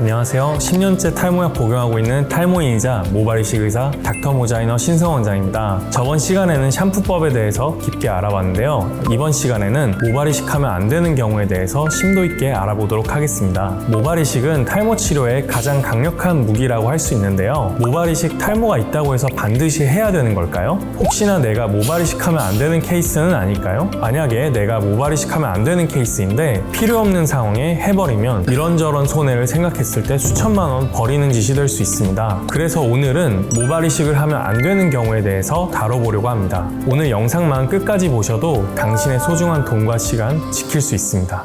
안녕하세요. 10년째 탈모약 복용하고 있는 탈모인이자 모발이식 의사 닥터 모자이너 신성 원장입니다. 저번 시간에는 샴푸법에 대해서 깊게 알아봤는데요. 이번 시간에는 모발이식하면 안 되는 경우에 대해서 심도 있게 알아보도록 하겠습니다. 모발이식은 탈모 치료의 가장 강력한 무기라고 할 수 있는데요. 모발이식 탈모가 있다고 해서 반드시 해야 되는 걸까요? 혹시나 내가 모발이식하면 안 되는 케이스는 아닐까요? 만약에 내가 모발이식하면 안 되는 케이스인데 필요 없는 상황에 해버리면 이런저런 손해를 생각 했을 때 수천만 원 버리는 짓이 될 수 있습니다. 그래서 오늘은 모발이식을 하면 안 되는 경우에 대해서 다뤄보려고 합니다. 오늘 영상만 끝까지 보셔도 당신의 소중한 돈과 시간 지킬 수 있습니다.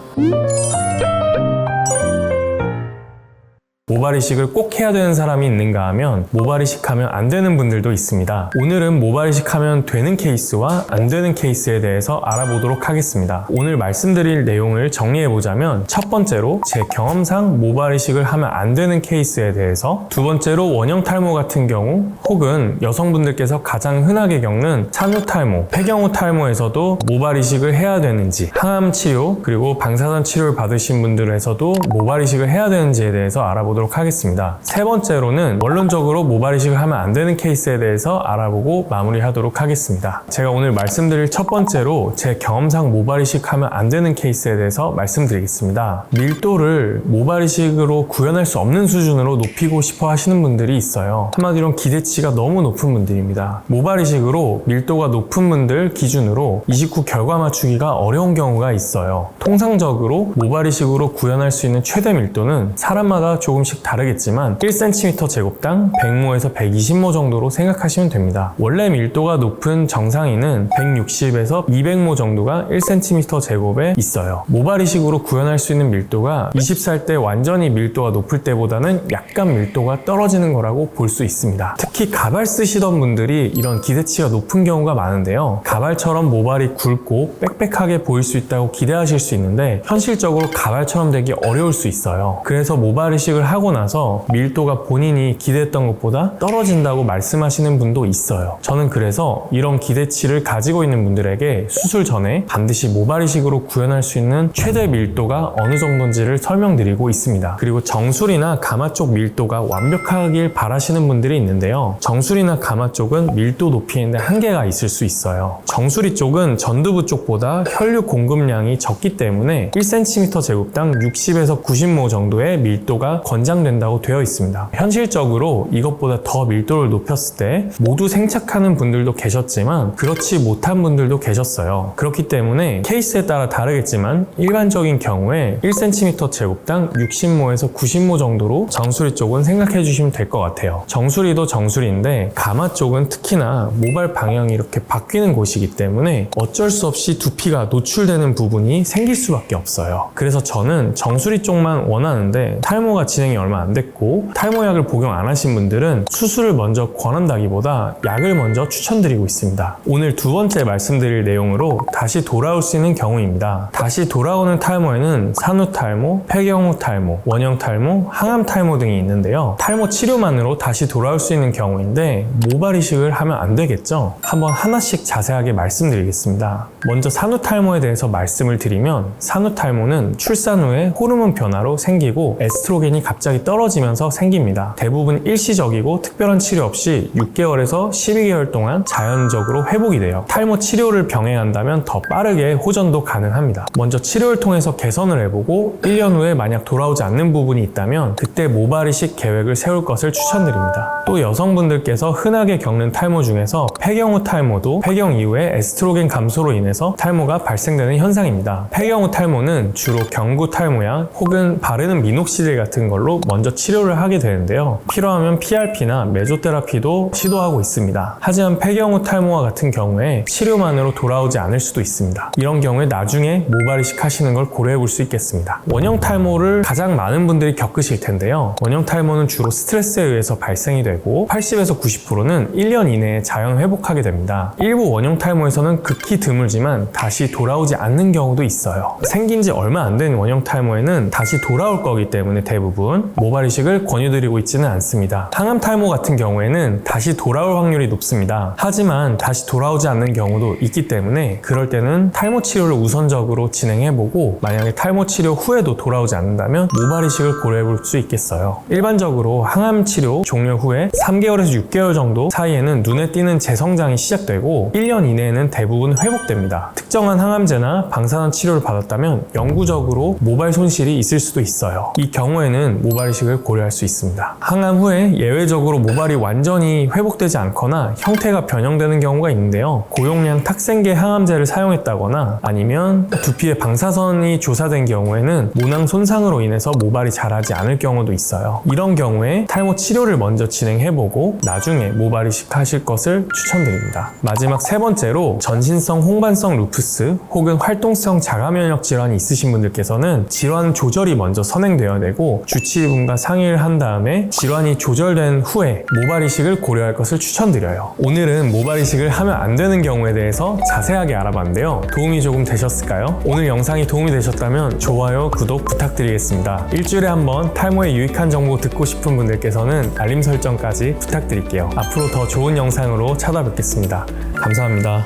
모발 이식을 꼭 해야 되는 사람이 있는가 하면 모발 이식하면 안 되는 분들도 있습니다. 오늘은 모발 이식하면 되는 케이스와 안 되는 케이스에 대해서 알아보도록 하겠습니다. 오늘 말씀드릴 내용을 정리해 보자면 첫 번째로 제 경험상 모발 이식을 하면 안 되는 케이스에 대해서 두 번째로 원형 탈모 같은 경우 혹은 여성분들께서 가장 흔하게 겪는 산후 탈모, 폐경후 탈모에서도 모발 이식을 해야 되는지 항암 치료 그리고 방사선 치료를 받으신 분들에서도 모발 이식을 해야 되는지에 대해서 알아보도록 하겠습니다. 세 번째로는 원론적으로 모발 이식을 하면 안 되는 케이스에 대해서 알아보고 마무리하도록 하겠습니다. 제가 오늘 말씀드릴 첫 번째로 제 경험상 모발 이식 하면 안 되는 케이스에 대해서 말씀드리겠습니다. 밀도를 모발 이식으로 구현할 수 없는 수준으로 높이고 싶어 하시는 분들이 있어요. 한마디로 기대치가 너무 높은 분들입니다. 모발 이식으로 밀도가 높은 분들 기준으로 29 결과 맞추기가 어려운 경우가 있어요. 통상적으로 모발 이식으로 구현할 수 있는 최대 밀도는 사람마다 조금씩 다르겠지만 1cm 제곱당 100모에서 120모 정도로 생각하시면 됩니다. 원래 밀도가 높은 정상인은 160에서 200모 정도가 1cm 제곱에 있어요. 모발이식으로 구현할 수 있는 밀도가 20살 때 완전히 밀도가 높을 때보다는 약간 밀도가 떨어지는 거라고 볼 수 있습니다. 특히 가발 쓰시던 분들이 이런 기대치가 높은 경우가 많은데요. 가발처럼 모발이 굵고 빽빽하게 보일 수 있다고 기대하실 수 있는데 현실적으로 가발처럼 되기 어려울 수 있어요. 그래서 모발이식을 하고 나서 밀도가 본인이 기대했던 것보다 떨어진다고 말씀하시는 분도 있어요. 저는 그래서 이런 기대치를 가지고 있는 분들에게 수술 전에 반드시 모발이식으로 구현할 수 있는 최대 밀도가 어느 정도인지를 설명드리고 있습니다. 그리고 정수리나 가마 쪽 밀도가 완벽하길 바라시는 분들이 있는데요. 정수리나 가마 쪽은 밀도 높이는데 한계가 있을 수 있어요. 정수리 쪽은 전두부 쪽보다 혈류 공급량이 적기 때문에 1cm 제곱당 60에서 90모 정도의 밀도가 권장 된다고 되어 있습니다. 현실적으로 이것보다 더 밀도를 높였을 때 모두 생착하는 분들도 계셨지만 그렇지 못한 분들도 계셨어요. 그렇기 때문에 케이스에 따라 다르겠지만 일반적인 경우에 1cm 제곱당 60모에서 90모 정도로 정수리 쪽은 생각해 주시면 될 것 같아요. 정수리도 정수리인데 가마 쪽은 특히나 모발 방향이 이렇게 바뀌는 곳이기 때문에 어쩔 수 없이 두피가 노출되는 부분이 생길 수밖에 없어요. 그래서 저는 정수리 쪽만 원하는데 탈모가 진행이 얼마 안 됐고 탈모약을 복용 안 하신 분들은 수술을 먼저 권한다기보다 약을 먼저 추천드리고 있습니다. 오늘 두 번째 말씀드릴 내용으로 다시 돌아올 수 있는 경우입니다. 다시 돌아오는 탈모에는 산후 탈모, 폐경후 탈모, 원형 탈모, 항암 탈모 등이 있는데요. 탈모 치료만으로 다시 돌아올 수 있는 경우인데 모발 이식을 하면 안 되겠죠? 한번 하나씩 자세하게 말씀드리겠습니다. 먼저 산후 탈모에 대해서 말씀을 드리면 산후 탈모는 출산 후에 호르몬 변화로 생기고 에스트로겐이 갑자기 떨어지면서 생깁니다. 대부분 일시적이고 특별한 치료 없이 6개월에서 12개월 동안 자연적으로 회복이 돼요. 탈모 치료를 병행한다면 더 빠르게 호전도 가능합니다. 먼저 치료를 통해서 개선을 해보고 1년 후에 만약 돌아오지 않는 부분이 있다면 그때 모발 이식 계획을 세울 것을 추천드립니다. 또 여성분들께서 흔하게 겪는 탈모 중에서 폐경 후 탈모도 폐경 이후에 에스트로겐 감소로 인해서 탈모가 발생되는 현상입니다. 폐경 후 탈모는 주로 경구 탈모약 혹은 바르는 미녹시딜 같은 걸로 먼저 치료를 하게 되는데요. 필요하면 PRP나 메조테라피도 시도하고 있습니다. 하지만 폐경 후 탈모와 같은 경우에 치료만으로 돌아오지 않을 수도 있습니다. 이런 경우에 나중에 모발 이식 하시는 걸 고려해 볼 수 있겠습니다. 원형 탈모를 가장 많은 분들이 겪으실 텐데요. 원형 탈모는 주로 스트레스에 의해서 발생이 되고 80에서 90%는 1년 이내에 자연 회복하게 됩니다. 일부 원형 탈모에서는 극히 드물지만 다시 돌아오지 않는 경우도 있어요. 생긴 지 얼마 안 된 원형 탈모에는 다시 돌아올 거기 때문에 대부분 모발 이식을 권유드리고 있지는 않습니다. 항암 탈모 같은 경우에는 다시 돌아올 확률이 높습니다. 하지만 다시 돌아오지 않는 경우도 있기 때문에 그럴 때는 탈모 치료를 우선적으로 진행해보고 만약에 탈모 치료 후에도 돌아오지 않는다면 모발 이식을 고려해볼 수 있겠어요. 일반적으로 항암 치료 종료 후에 3개월에서 6개월 정도 사이에는 눈에 띄는 재성장이 시작되고 1년 이내에는 대부분 회복됩니다. 특정한 항암제나 방사선 치료를 받았다면 영구적으로 모발 손실이 있을 수도 있어요. 이 경우에는 모발 이식을 고려할 수 있습니다. 항암 후에 예외적으로 모발이 완전히 회복되지 않거나 형태가 변형되는 경우가 있는데요. 고용량 탁생계 항암제를 사용했다거나 아니면 두피에 방사선이 조사된 경우에는 모낭 손상으로 인해서 모발이 자라지 않을 경우도 있어요. 이런 경우에 탈모 치료를 먼저 진행해보고 나중에 모발 이식하실 것을 추천드립니다. 마지막 세 번째로 전신성 홍반성 루푸스 혹은 활동성 자가면역 질환이 있으신 분들께서는 질환 조절이 먼저 선행되어야 되고 주치 의분과 상의를 한 다음에 질환이 조절된 후에 모발 이식을 고려할 것을 추천드려요. 오늘은 모발 이식을 하면 안 되는 경우에 대해서 자세하게 알아봤는데요. 도움이 조금 되셨을까요? 오늘 영상이 도움이 되셨다면 좋아요, 구독 부탁드리겠습니다. 일주일에 한 번 탈모에 유익한 정보 듣고 싶은 분들께서는 알림 설정까지 부탁드릴게요. 앞으로 더 좋은 영상으로 찾아뵙겠습니다. 감사합니다.